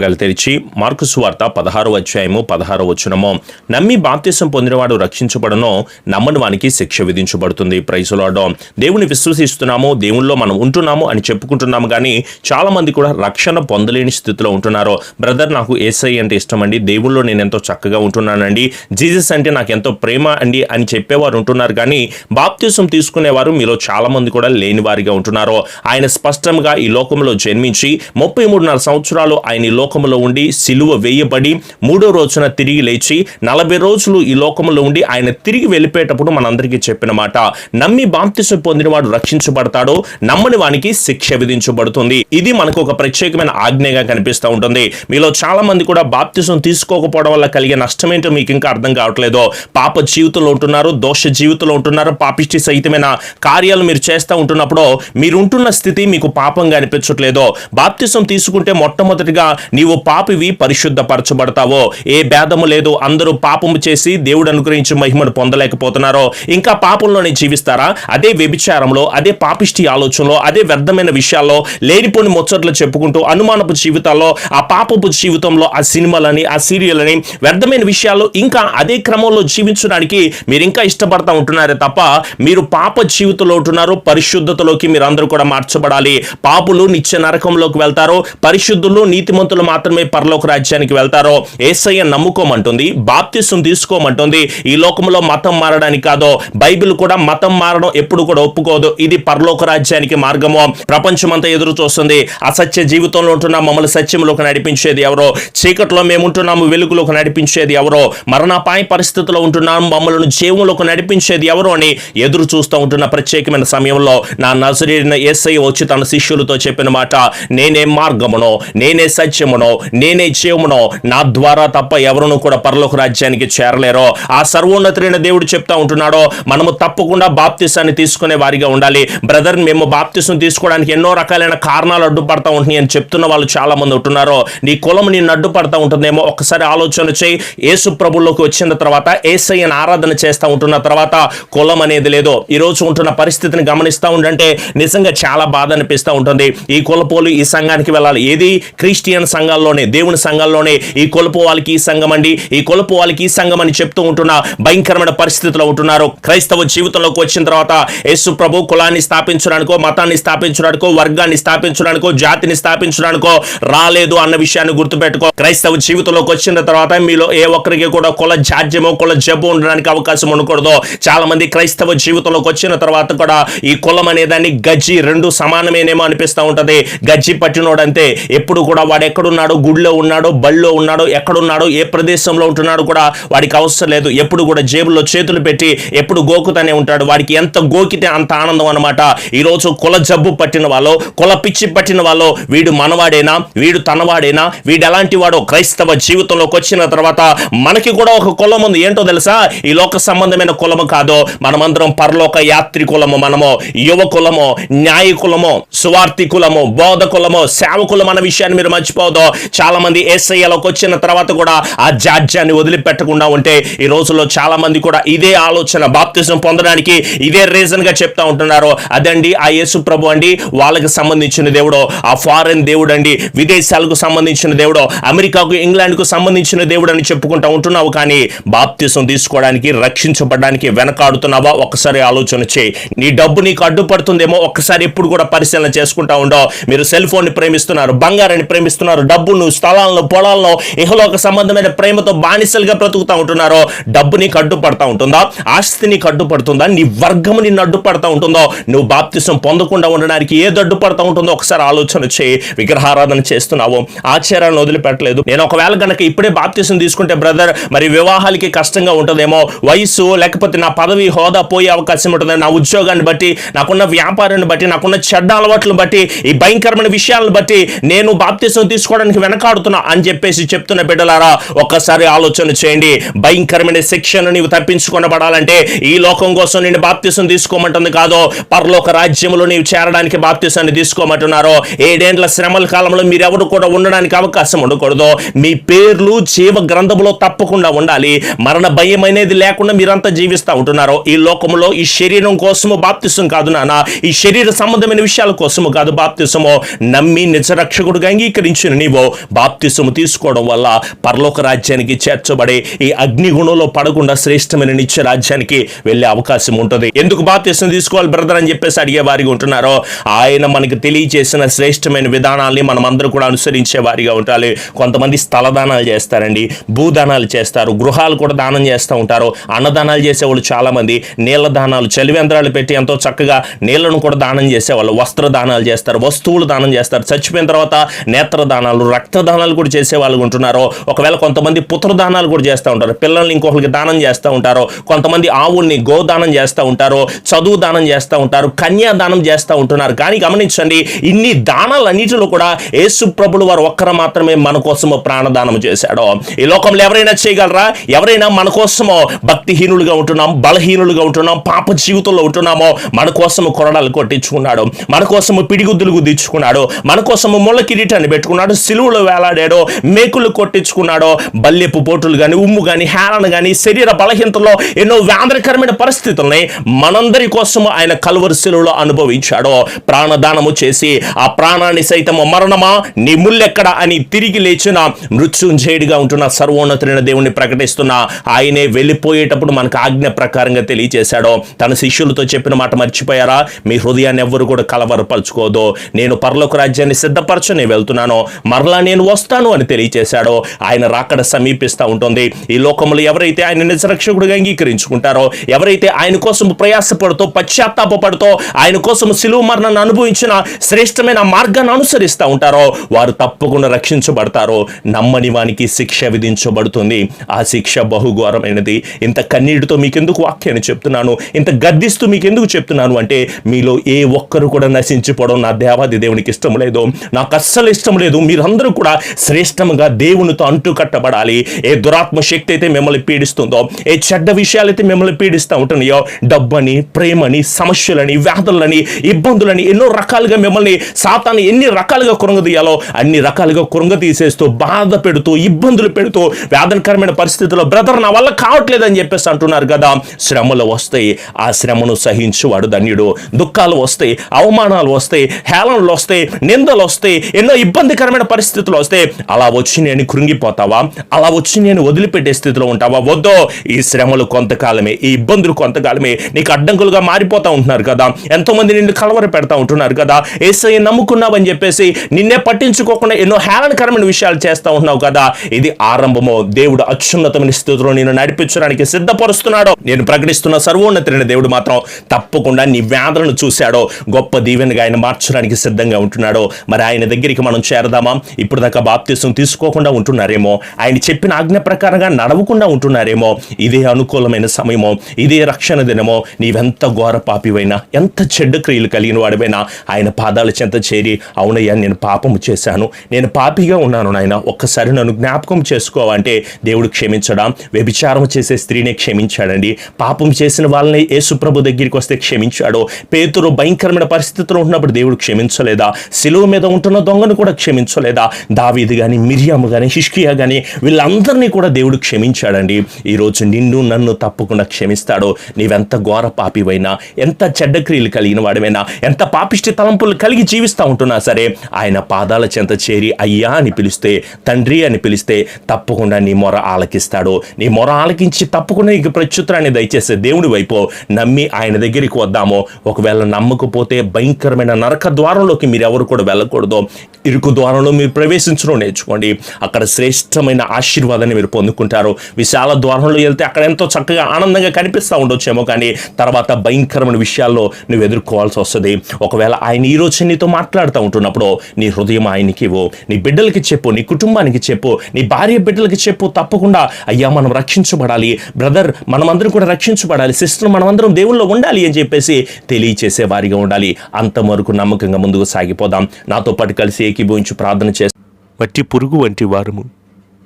భాగాలు తెరిచి మార్కు సువార్త పదహారు అధ్యాయము పదహారు వచ్చినము నమ్మి బాప్తిసం పొందినవాడు రక్షించబడనో నమ్మని వానికి శిక్ష విధించబడుతుంది. ప్రైసులాడో దేవుని విశ్వసిస్తున్నాము దేవుల్లో మనం ఉంటున్నాము అని చెప్పుకుంటున్నాము కానీ చాలామంది కూడా రక్షణ పొందలేని స్థితిలో ఉంటున్నారు. బ్రదర్ నాకు ఏసఐ అంటే ఇష్టం అండి దేవుల్లో నేను ఎంతో చక్కగా ఉంటున్నానండి. జీసస్ అంటే నాకు ఎంతో ప్రేమ అండి అని చెప్పేవారు ఉంటున్నారు కానీ బాప్తిసం తీసుకునేవారు మీలో చాలామంది కూడా లేని వారిగా ఉంటున్నారు. ఆయన స్పష్టంగా ఈ లోకంలో జన్మించి ముప్పై మూడున్నర సంవత్సరాలు ఆయన ఈ లోకంలో ఉండి సిలువ వేయబడి మూడో రోజున తిరిగి లేచి నలభై రోజులు ఈ లోకంలో ఉండి ఆయన తిరిగి వెళ్ళిపోయేటప్పుడు మనందరికీ చెప్పిన మాట. నమ్మి బాప్తిసం పొందినవాడు రక్షించబడతాడు నమ్మని వానికి శిక్ష విధించబడుతుంది. ఇది మనకు ఒక ప్రత్యేకమైన ఆజ్ఞగా కనిపిస్తూ ఉంటుంది. మీలో చాలా మంది కూడా బాప్తిసం తీసుకోకపోవడం వల్ల కలిగే నష్టం ఏంటో మీకు ఇంకా అర్థం కావట్లేదు. పాప జీవితంలో ఉంటున్నారు దోష జీవితంలో ఉంటున్నారు పాపిష్టి సహితమైన కార్యాలు మీరు చేస్తూ ఉంటున్నప్పుడు మీరు ఉంటున్న స్థితి మీకు పాపంగా అనిపించట్లేదో. బాప్తిసం తీసుకుంటే మొట్టమొదటిగా నీవు పాపివి పరిశుద్ధపరచబడతావో? ఏ భేదము లేదు. అందరూ పాపము చేసి దేవుడు అనుగ్రహించి మహిమను పొందలేకపోతున్నారో? ఇంకా పాపంలోనే జీవిస్తారా? అదే వ్యభిచారంలో అదే పాపిష్టి ఆలోచనలో అదే వ్యర్థమైన విషయాల్లో లేనిపోని ముచ్చట్లు చెప్పుకుంటూ అనుమానపు జీవితాల్లో ఆ పాపపు జీవితంలో ఆ సినిమాలని ఆ సీరియల్ అని వ్యర్థమైన విషయాలు ఇంకా అదే క్రమంలో జీవించడానికి మీరు ఇంకా ఇష్టపడతా ఉంటున్నారే తప్ప మీరు పాప జీవితంలో ఉంటున్నారు. పరిశుద్ధతలోకి మీరు అందరూ కూడా మార్చబడాలి. పాపులు నిత్య నరకంలోకి వెళ్తారు. పరిశుద్ధులు నీతిమంతులు మాత్రమే పరలోక రాజ్యానికి వెళ్తారో ఏసయ్య నమ్ముకోమంటుంది బాప్తిసం తీసుకోమంటుంది. ఈ లోకంలో మతం మారడానికి కాదో బైబిల్ కూడా మతం మారడం ఎప్పుడు కూడా ఒప్పుకోదు. ఇది పరలోక రాజ్యానికి మార్గము. ప్రపంచమంతా ఎదురు చూస్తుంది. అసత్య జీవితంలో ఉంటున్నాం. మమ్మల్ని సత్యంలోకి నడిపించేది ఎవరో? చీకట్లో మేము ఉంటున్నాము వెలుగులోకి నడిపించేది ఎవరో? మరణాపాయ పరిస్థితిలో ఉంటున్నాము మమ్మల్ని జీవంలోకి నడిపించేది ఎవరో అని ఎదురు చూస్తూ ఉంటున్న ప్రత్యేకమైన సమయంలో నా నజరీన ఏసై వచ్చి తన శిష్యులతో చెప్పిన మాట నేనే మార్గమునో. నేనే సత్యం సత్యమునో నేనే చేయమునో నా ద్వారా తప్ప ఎవరును కూడా పరలోక రాజ్యానికి చేరలేరో. ఆ సర్వోన్నతుడైన దేవుడు చెప్తా ఉంటున్నాడో మనము తప్పకుండా బాప్తిసాన్ని తీసుకునే వారిగా ఉండాలి. బ్రదర్ మేము బాప్తిసం తీసుకోవడానికి ఎన్నో రకాలైన కారణాలు అడ్డుపడతా ఉంటున్నాయి అని చెప్తున్న వాళ్ళు చాలా మంది ఉంటున్నారు. నీ కులం నిన్ను అడ్డుపడతా ఉంటుందేమో ఒక్కసారి ఆలోచన చేయి. యేసు ప్రభుల్లోకి వచ్చిన తర్వాత ఏసయ్యను ఆరాధన చేస్తూ ఉంటున్న తర్వాత కులం అనేది లేదు. ఈ రోజు ఉంటున్న పరిస్థితిని గమనిస్తూ ఉండంటే నిజంగా చాలా బాధ అనిపిస్తూ ఉంటుంది. ఈ కులపోలు ఈ సంఘానికి వెళ్ళాలి. ఏది? క్రిస్టియన్ సంఘాల్లోనే దేవుని సంఘాల్లోనే ఈ కొలుపు వాళ్ళకి ఈ సంఘం అండి. ఈ కొలుపు వాళ్ళకి ఈ సంఘం అని చెప్తూ ఉంటున్న భయంకరమైన పరిస్థితిలో ఉంటున్నారు. క్రైస్తవ జీవితంలోకి వచ్చిన తర్వాత యేసు ప్రభు కులాన్ని స్థాపించడానికో మతాన్ని స్థాపించడానికో వర్గాన్ని స్థాపించడానికో జాతిని స్థాపించడానికో రాలేదు అన్న విషయాన్ని గుర్తుపెట్టుకో. క్రైస్తవ జీవితంలోకి వచ్చిన తర్వాత మీలో ఏ ఒక్కరికి కూడా కుల జాడ్యమో కుల జబ్బు ఉండడానికి అవకాశం ఉండకూడదు. చాలా మంది క్రైస్తవ జీవితంలోకి వచ్చిన తర్వాత కూడా ఈ కులం అనేదాన్ని గజ్జి రెండు సమానమేనేమో అనిపిస్తూ ఉంటది. గజ్జి పట్టినోడంతే. ఎప్పుడు కూడా వాడు ఎక్కడున్నాడో గుడిలో ఉన్నాడో బళ్ళో ఉన్నాడో ఎక్కడున్నాడో ఏ ప్రదేశంలో ఉంటున్నాడో కూడా వాడికి అవసరం లేదు. ఎప్పుడు కూడా జేబుల్లో చేతులు పెట్టి ఎప్పుడు గోకుతానే ఉంటాడు. వాడికి ఎంత గోకితే అంత ఆనందం అనమాట ఈ రోజు కుల జబ్బు పట్టిన వాళ్ళు కుల పిచ్చి పట్టిన వాళ్ళు వీడు మనవాడేనా? వీడు తనవాడేనా? వీడు ఎలాంటి వాడో? క్రైస్తవ జీవితంలోకి వచ్చిన తర్వాత మనకి కూడా ఒక కులం ఉంది. ఏంటో తెలుసా? ఈ లోక సంబంధమైన కులము కాదు. మనమందరం పరలోక యాత్రి కులము మనము యువ కులము న్యాయ కులము సువార్థి కులము బోధ కులము సేవకులం అన్న విషయాన్ని మీరు మర్చిపోదు చాలా మంది ఏసయ్యలోకి వచ్చిన తర్వాత కూడా ఆ జాడ్యాన్ని వదిలిపెట్టకుండా ఉంటే ఈ రోజుల్లో చాలా మంది కూడా ఇదే ఆలోచన బాప్తిజం పొందడానికి ఇదే రీజన్గా చెప్తా ఉంటున్నారు. అదండి ఆ యేసు ప్రభు అండి వాళ్ళకి సంబంధించిన దేవుడు ఆ ఫారెన్ దేవుడు అండి విదేశాలకు సంబంధించిన దేవుడో అమెరికాకు ఇంగ్లాండ్కు సంబంధించిన దేవుడు అని చెప్పుకుంటా ఉంటున్నావు కానీ బాప్తిజం తీసుకోవడానికి రక్షించబడడానికి వెనకాడుతున్నావా? ఒక్కసారి ఆలోచన చేయి. నీ డబ్బు నీకు అడ్డుపడుతుందేమో? ఒక్కసారి ఎప్పుడు కూడా పరిశీలన చేసుకుంటా ఉండవు. మీరు సెల్ ఫోన్ని ప్రేమిస్తున్నారు బంగారాన్ని ప్రేమిస్తున్నారు డబ్బును స్థలాలను పొలాలను ఇహలోక సంబంధమైన ప్రేమతో బానిసలుగా బ్రతుకుతా ఉంటున్నారో డబ్బు నీకు అడ్డుపడతా ఉంటుందా? ఆస్తి నీకు అడ్డుపడుతుందా నీ వర్గము నిన్ను అడ్డుపడతా ఉంటుందో? నువ్వు బాప్తిసం పొందకుండా ఉండడానికి ఏది అడ్డుపడతా ఉంటుందో ఒకసారి ఆలోచన చేయి. విగ్రహారాధన చేస్తున్నావు. ఆచారాలను వదిలిపెట్టలేదు. నేను ఒకవేళ గనక ఇప్పుడే బాప్తిసం తీసుకుంటే బ్రదర్ మరి వివాహాలకి కష్టంగా ఉంటుందేమో? వయసు లేకపోతే నా పదవి హోదా పోయే అవకాశం ఉంటుంది? నా ఉద్యోగాన్ని బట్టి నాకున్న వ్యాపారాన్ని బట్టి నాకున్న చెడ్డ అలవాట్లను బట్టి ఈ భయంకరమైన విషయాలను బట్టి నేను బాప్తిసం తీసుకోవడానికి వెనకాడుతున్నా అని చెప్పేసి చెప్తున్న బిడ్డలారా ఒక్కసారి ఆలోచన చేయండి. భయంకరమైన శిక్షను నీవు తప్పించుకొనబడాలంటే ఈ లోకం కోసం నేను బాప్తిసం తీసుకోమంటుంది కాదో. పరలోక రాజ్యంలో నీవు చేరడానికి బాప్తిసాన్ని తీసుకోమంటున్నారో. ఏడేండ్ల శ్రమల కాలంలో మీరెవరు కూడా ఉండడానికి అవకాశం ఉండకూడదు. మీ పేర్లు జీవ గ్రంథములో తప్పకుండా ఉండాలి. మరణ భయం అనేది లేకుండా మీరంతా జీవిస్తూ ఉంటున్నారు. ఈ లోకంలో ఈ శరీరం కోసము బాప్తిసం కాదు నాన్న ఈ శరీర సంబంధమైన విషయాల కోసము కాదు బాప్తిసము. నమ్మి నిజరక్షకుడుగా అంగీకరించిన నీ నీవో బాప్తిసము తీసుకోవడం వల్ల పరలోక రాజ్యానికి చేర్చబడే ఈ అగ్నిగుణంలో పడకుండా శ్రేష్టమైన నిత్య రాజ్యానికి వెళ్ళే అవకాశం ఉంటుంది. ఎందుకు బాప్తిసం తీసుకోవాలి బ్రదర్ అని చెప్పేసి అడిగే వారిగా ఉంటున్నారో ఆయన మనకి తెలియజేసిన శ్రేష్టమైన విధానాల్ని మనం అందరూ కూడా అనుసరించే వారిగా ఉండాలి. కొంతమంది స్థల దానాలు చేస్తారండి భూదానాలు చేస్తారు గృహాలు కూడా దానం చేస్తూ ఉంటారు. అన్నదానాలు చేసేవాళ్ళు చాలామంది నీళ్ళ దానాలు చలివేంద్రాలు పెట్టి ఎంతో చక్కగా నీళ్ళను కూడా దానం చేసేవాళ్ళు వస్త్ర దానాలు చేస్తారు వస్తువులు దానం చేస్తారు. చచ్చిపోయిన తర్వాత నేత్ర దానాలు రక్త దానాలు కూడా చేసే వాళ్ళు ఉంటున్నారో ఒకవేళ కొంతమంది పుత్ర దానాలు కూడా చేస్తూ ఉంటారు పిల్లల్ని ఇంకొకరికి దానం చేస్తూ ఉంటారు కొంతమంది ఆవుల్ని గోదానం చేస్తూ ఉంటారు చదువు దానం చేస్తూ ఉంటారు కన్యా దానం చేస్తూ ఉంటున్నారు. కానీ గమనించండి ఇన్ని దానాలన్నిటిలో కూడా యేసు ప్రభులు వారు ఒక్కరు మాత్రమే మన కోసము ప్రాణదానం చేశాడు. ఈ లోకంలో ఎవరైనా చేయగలరా? ఎవరైనా మన కోసమో భక్తిహీనులుగా ఉంటున్నాం బలహీనులుగా ఉంటున్నాం పాప జీవితంలో ఉంటున్నామో మన కోసము కొరడాలు కొట్టించుకున్నాడు మన కోసము పిడిగుద్దులు గుద్దించుకున్నాడు మన కోసము ముళ్ళ కిరీటాన్ని పెట్టుకున్నాడు సిలువలో వేలాడాడో మేకులు కొట్టించుకున్నాడో బల్లెపు పోటులు కానీ ఉమ్ము కానీ హేళన కానీ శరీర బలహీనతలో ఎన్నో వ్యాంధ్రకరమైన పరిస్థితుల్ని మనందరి కోసము ఆయన కలువరి శిలువలో అనుభవించాడో. ప్రాణదానము చేసి ఆ ప్రాణాన్ని సైతము మరణమా? నీ ముల్లెక్కడ? అని తిరిగి లేచిన మృత్యుంజయుడిగా ఉంటున్న సర్వోన్నతులైన దేవుణ్ణి ప్రకటిస్తున్న ఆయనే వెళ్ళిపోయేటప్పుడు మనకు ఆజ్ఞ ప్రకారంగా తెలియజేశాడో. తన శిష్యులతో చెప్పిన మాట మర్చిపోయారా? మీ హృదయాన్ని ఎవ్వరు కూడా కలవరపరచుకోదు. నేను పర్లోక రాజ్యాన్ని సిద్ధపరచు నేను వెళ్తున్నాను. మరలా నేను వస్తాను అని తెలియజేశాడో ఆయన రాకడ సమీపిస్తూ ఉంటుంది. ఈ లోకంలో ఎవరైతే ఆయన నిజరక్షకుడిగా అంగీకరించుకుంటారో ఎవరైతే ఆయన కోసం ప్రయాసపడుతూ పశ్చాత్తాపడుతూ ఆయన కోసం సిలువు మరణాన్ని అనుభవించిన శ్రేష్టమైన మార్గాన్ని అనుసరిస్తూ ఉంటారో వారు తప్పకుండా రక్షించబడతారో నమ్మని వానికి శిక్ష విధించబడుతుంది. ఆ శిక్ష బహుఘోరమైనది. ఇంత కన్నీటితో మీకెందుకు వాక్యాన్ని చెప్తున్నాను? ఇంత గద్దిస్తూ మీకెందుకు చెప్తున్నాను అంటే మీలో ఏ ఒక్కరు కూడా నశించిపోవడం నా దేవాది దేవునికి ఇష్టం లేదు. నాకు అస్సలు ఇష్టం లేదు. మీరు మీరందరూ కూడా శ్రేష్టముగా దేవునితో అంటుకట్టబడాలి. ఏ దురాత్మ శక్తి అయితే మిమ్మల్ని పీడిస్తుందో ఏ చెడ్డ విషయాలైతే మిమ్మల్ని పీడిస్తూ ఉంటున్నాయో డబ్బని ప్రేమని సమస్యలని వ్యాధులని ఇబ్బందులని ఎన్నో రకాలుగా మిమ్మల్ని సాతాన్ని ఎన్ని రకాలుగా కురంగదీయాలో అన్ని రకాలుగా కురంగ తీసేస్తూ బాధ పెడుతూ ఇబ్బందులు పెడుతూ వేదనకరమైన పరిస్థితుల్లో బ్రదర్ నా వల్ల కావట్లేదని చెప్పేసి అంటున్నారు కదా. శ్రమలు వస్తాయి. ఆ శ్రమను సహించువాడు ధన్యుడు. దుఃఖాలు వస్తాయి. అవమానాలు వస్తాయి. హేళనలు వస్తాయి. నిందలు వస్తాయి. ఎన్నో ఇబ్బందికరమైన పరిస్థితులు వస్తే అలా వచ్చి నేను కృంగిపోతావా? అలా వచ్చి నేను వదిలిపెట్టే స్థితిలో ఉంటావా? వద్దో ఈ శ్రమలు కొంతకాలమే ఈ ఇబ్బందులు కొంతకాలమే నీకు అడ్డంకులుగా మారిపోతా ఉంటున్నారు కదా. ఎంతోమంది నిన్ను కలవర పెడతా ఉంటున్నారు కదా. ఏసఐ నమ్ముకున్నావని చెప్పేసి నిన్నే పట్టించుకోకుండా ఎన్నో హేళనకరమైన విషయాలు చేస్తూ ఉంటున్నావు కదా. ఇది ఆరంభమో దేవుడు అత్యున్నతమైన స్థితిలో నేను నడిపించడానికి సిద్ధపరుస్తున్నాడో. నేను ప్రకటిస్తున్న సర్వోన్నతిని దేవుడు మాత్రం తప్పకుండా నీ వ్యాధులను చూశాడో. గొప్ప దీవెనగా ఆయన మార్చడానికి సిద్ధంగా ఉంటున్నాడో. మరి ఆయన దగ్గరికి మనం చేరదామా? ఇప్పుడు దాకా బాప్తిసం తీసుకోకుండా ఉంటున్నారేమో. ఆయన చెప్పిన ఆజ్ఞ ప్రకారంగా నడవకుండా ఉంటున్నారేమో. ఇదే అనుకూలమైన సమయమో. ఇదే రక్షణ దినమో. నీవెంత ఘోర పాపివైనా ఎంత చెడ్డ క్రియలు కలిగిన వాడివైనా ఆయన పాదాల చెంత చేరి అవునయ్యా నేను పాపము చేశాను. నేను పాపిగా ఉన్నాను నాయన. ఒక్కసారి నన్ను జ్ఞాపకం చేసుకోవంటే దేవుడు క్షమించడా? వ్యభిచారం చేసే స్త్రీనే క్షమించాడండి. పాపం చేసిన వాళ్ళని యేసుప్రభు దగ్గరికి వస్తే క్షమించాడో? పేతురు భయంకరమైన పరిస్థితిలో ఉన్నప్పుడు దేవుడు క్షమించలేదా? సిలువ మీద ఉంటున్న దొంగను కూడా క్షమించలేదు? దావీది కానీ మిరియాము కానీ హిష్కియా కానీ వీళ్ళందరినీ కూడా దేవుడు క్షమించాడండి. ఈరోజు నిన్ను నన్ను తప్పకుండా క్షమిస్తాడు. నీవెంత ఘోర పాపివైనా ఎంత చెడ్డ క్రియలు కలిగిన వాడివైనా ఎంత పాపిష్టి తలంపులు కలిగి జీవిస్తూ ఉంటున్నా సరే ఆయన పాదాల చెంత చేరి అయ్యా అని పిలిస్తే తండ్రి అని పిలిస్తే తప్పకుండా నీ మొర ఆలకిస్తాడు. నీ మొర ఆలకించి తప్పకుండా నీకు ప్రత్యుత్తరాన్ని దయచేసే దేవుడి వైపు నమ్మి ఆయన దగ్గరికి వద్దాము. ఒకవేళ నమ్మకపోతే భయంకరమైన నరక ద్వారంలోకి మీరు ఎవరు కూడా వెళ్ళకూడదు. ఇరుకు ద్వారంలో మీరు ప్రవేశించడం నేర్చుకోండి. అక్కడ శ్రేష్టమైన ఆశీర్వాదాన్ని మీరు పొందుకుంటారు. విశాల ద్వారంలో వెళ్తే అక్కడ ఎంతో చక్కగా ఆనందంగా కనిపిస్తూ ఉండొచ్చేమో కానీ తర్వాత భయంకరమైన విషయాల్లో నువ్వు ఎదుర్కోవాల్సి వస్తుంది. ఒకవేళ ఆయన ఈ రోజు నీతో మాట్లాడుతూ ఉంటున్నప్పుడు నీ హృదయం ఆయనకి ఇవ్వు నీ బిడ్డలకి చెప్పు నీ కుటుంబానికి చెప్పు నీ భార్య బిడ్డలకి చెప్పు తప్పకుండా అయ్యా మనం రక్షించబడాలి. బ్రదర్ మనమందరం కూడా రక్షించబడాలి. సిస్టర్ మనమందరం దేవుల్లో ఉండాలి అని చెప్పేసి తెలియచేసే వారిగా ఉండాలి. అంతవరకు నమ్మకంగా ముందుకు సాగిపోదాం. నాతో పాటు కలిసి ఏకీభవించి ప్రార్థన చేస్తాం మట్టి పురుగు వంటి వారము.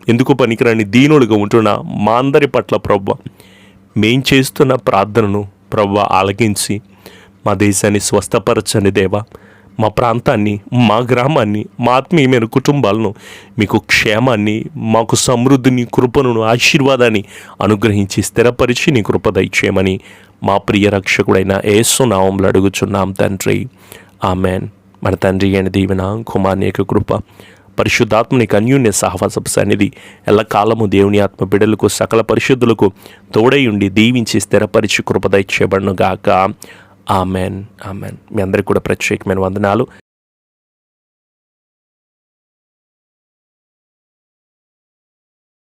ఎందుకు పనికిరాని దీనుడుగా ఉంటున్న మా అందరి పట్ల ప్రవ్వ. మేం చేస్తున్న ప్రార్థనను ప్రవ్వ ఆలగించి మా దేశాన్ని స్వస్థపరచని దేవా. మా ప్రాంతాన్ని మా గ్రామాన్ని మా ఆత్మీయమైన కుటుంబాలను మీకు క్షేమాన్ని మాకు సమృద్ధిని కృపను ఆశీర్వాదాన్ని అనుగ్రహించి స్థిరపరిచి నీ కృప దయచేయమని మా ప్రియ రక్షకుడైన ఏసునామంలో అడుగుచున్నాం తండ్రి. ఆమెన్. మన తండ్రి అయిన దీవెన కుమార్ని యొక్క కృప పరిశుద్ధాత్మని అన్యూన్య సహవాసపు సన్నిధి ఎల్లకాలము దేవుని ఆత్మ బిడ్డలకు సకల పరిశుద్ధులకు తోడై ఉండి దీవించి స్థిరపరిచి కృపద ఇచ్చేబడును గాక ఆమెన్. ఆమెన్. మీ అందరికీ కూడా ప్రత్యేకమైన వందనాలు.